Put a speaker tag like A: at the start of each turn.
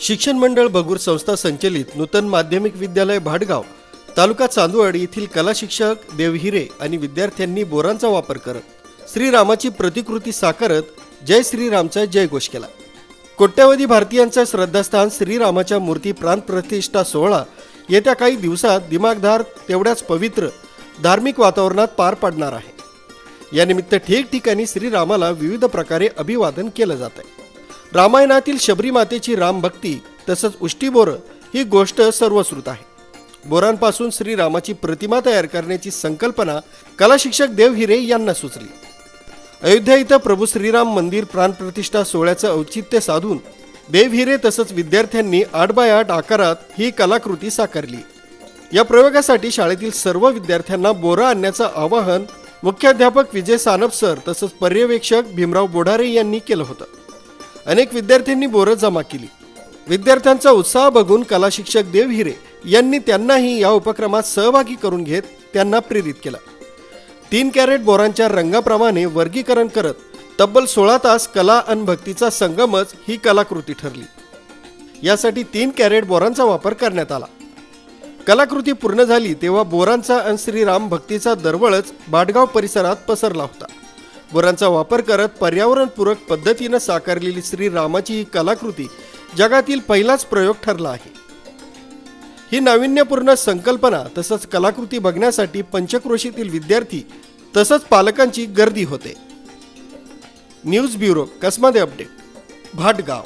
A: शिक्षण मंडळ बगूर संस्था संचलित नूतन माध्यमिक विद्यालय भाडगाव तालुका चांदवड येथील कला शिक्षक देवहिरे आणि विद्यार्थ्यांनी बोरांचा वापर करत श्रीरामाची प्रतिकृती साकारत जय श्रीरामचा जयघोष केला. कोट्यावधी भारतीयांचं श्रद्धास्थान श्रीरामाच्या मूर्ती प्राण प्रतिष्ठा सोहळा येत्या काही दिवसात दिमागधार तेवढ्याच पवित्र धार्मिक वातावरणात पार पडणार आहे. यानिमित्त ठिकठिकाणी श्रीरामाला विविध प्रकारे अभिवादन केलं जात आहे रामायणातील शबरी मातेची रामभक्ती तसंच उष्टीबोर ही गोष्ट सर्वश्रुत आहे. बोरांपासून श्रीरामाची प्रतिमा तयार करण्याची संकल्पना कला शिक्षक देव हिरे यांना सुचली. अयोध्या इथं प्रभू श्रीराम मंदिर प्राणप्रतिष्ठा सोहळ्याचं औचित्य साधून देव हिरे तसंच विद्यार्थ्यांनी आठ बाय आठ आकारात ही कलाकृती साकारली. या प्रयोगासाठी शाळेतील सर्व विद्यार्थ्यांना बोरा आणण्याचं आवाहन मुख्याध्यापक विजय सानप सर तसंच पर्यवेक्षक भीमराव बोढारे यांनी केलं होतं. अनेक विद्यार्थ्यांनी बोरं जमा केली. विद्यार्थ्यांचा उत्साह बघून कला शिक्षक देव हिरे यांनी त्यांनाही या उपक्रमात सहभागी करून घेत त्यांना प्रेरित केलं. तीन कॅरेट बोरांच्या रंगाप्रमाणे वर्गीकरण करत तब्बल सोळा तास कला आणि भक्तीचा संगमच ही कलाकृती ठरली. यासाठी तीन कॅरेट बोरांचा वापर करण्यात आला. कलाकृती पूर्ण झाली तेव्हा बोरांचा आणि श्रीराम भक्तीचा दरवळच भाटगाव परिसरात पसरला होता. गुरांचा वापर करत पर्यावरणपूरक पद्धतीनं साकारलेली श्रीरामाची ही कलाकृती जगातील पहिलाच प्रयोग ठरला आहे. ही नाविन्यपूर्ण संकल्पना तसंच कलाकृती बघण्यासाठी पंचक्रोशीतील विद्यार्थी तसंच पालकांची गर्दी होते. News bureau Kasmade update? Bhatgaon.